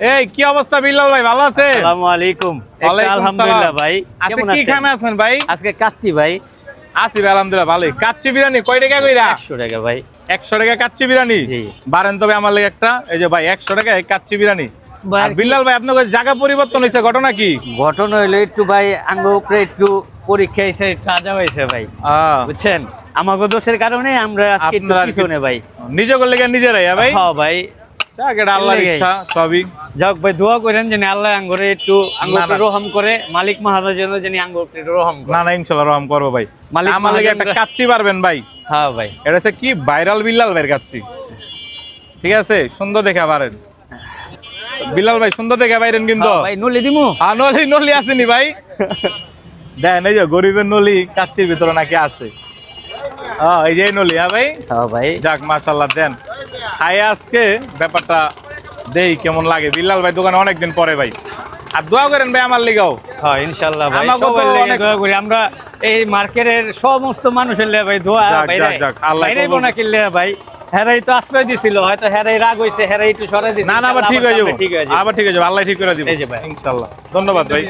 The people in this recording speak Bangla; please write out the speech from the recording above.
এই কি অবস্থা বিল্লাল ভাই? ভালো আছে আসসালামু আলাইকুম। এই আলহামদুলিল্লাহ ভাই আজকে কি আছেন? খানা আছেন ভাই? আজকে কাচ্চি ভাই। আছি ভাই আলহামদুলিল্লাহ ভালোই। কাচ্চি বিরিয়ানি কয় টাকা কইরা? একশো টাকা ভাই। একশো টাকা কাচ্চি বিরিয়ানি? বারেন তবে আমার লেগে একটা এই যে ভাই একশো টাকা কাচ্চি বিরিয়ানি। আর বিল্লাল ভাই আপনার জায়গা পরিবর্তন হয়েছে ঘটনা কি? ঘটনা হইল একটু ভাই আঙ্গ উপরে একটু পরীক্ষা হয়েছে তাজা হয়েছে ভাই। আহ, বুঝছেন? আমাকে দোষের কারণে আমরা আজকে একটু পিছনে ভাই। নিজে করলে কেন নিজেরাই হ্যাঁ ভাই? হ্যাঁ ভাই আল্লাহর ইচ্ছা সবই। যাক ভাই দোয়া করেন যেন আল্লাহ আঙ্গরে একটু আঙ্গ না, না। উপরে রহম করে মালিক মহারাজের যেন আঙ্গ উপরে রহম করে। না না ইনশাল্লাহ রহম করব ভাই। মালিক আমার লেগে একটা কাচ্চি পারবেন ভাই। হ্যাঁ ভাই। এটা হচ্ছে কি? ভাইরাল বিল্লাল ভাইয়ের কাচ্চি। ঠিক আছে? সুন্দর দেখে পারেন। বিল্লাল ভাই সুন্দর দেখে পাইরেন কিন্তু। হ্যাঁ ভাই নলি দিমু? নলি নলি আসেনি ভাই। এই যে গরিবের নলি কাচ্চির ভিতরে নাকি আছে। হ্যাঁ এই যে নলি হ্যাঁ ভাই? হ্যাঁ ভাই। যাক মাশাল্লাহ দেন। খাই আজকে ব্যাপারটা দেই কেমন লাগে? বিল্লাল ভাই দোকানে অনেকদিন পরে ভাই। আর দোয়া করেন ভাই আমার লিগাও। হ্যাঁ ইনশাল্লাহ ভাই আমাকেও লেগে দোয়া করি। আমরা এই মার্কেটের সমস্ত মানুষের লেগে ভাই দোয়া ভাই আল্লাহ কিনলে ভাই। হেরাই তো আশ্রয় দিছিল হয়তো হেরাই রাগ হইছে হেরাই একটু সরাই দিছে না না আবার ঠিক হয়ে যাব। ঠিক হয়ে যাবে। আবার ঠিক হয়ে যাবে আল্লাহ ঠিক করে দিব। ইনশাল্লাহ। ধন্যবাদ ভাই।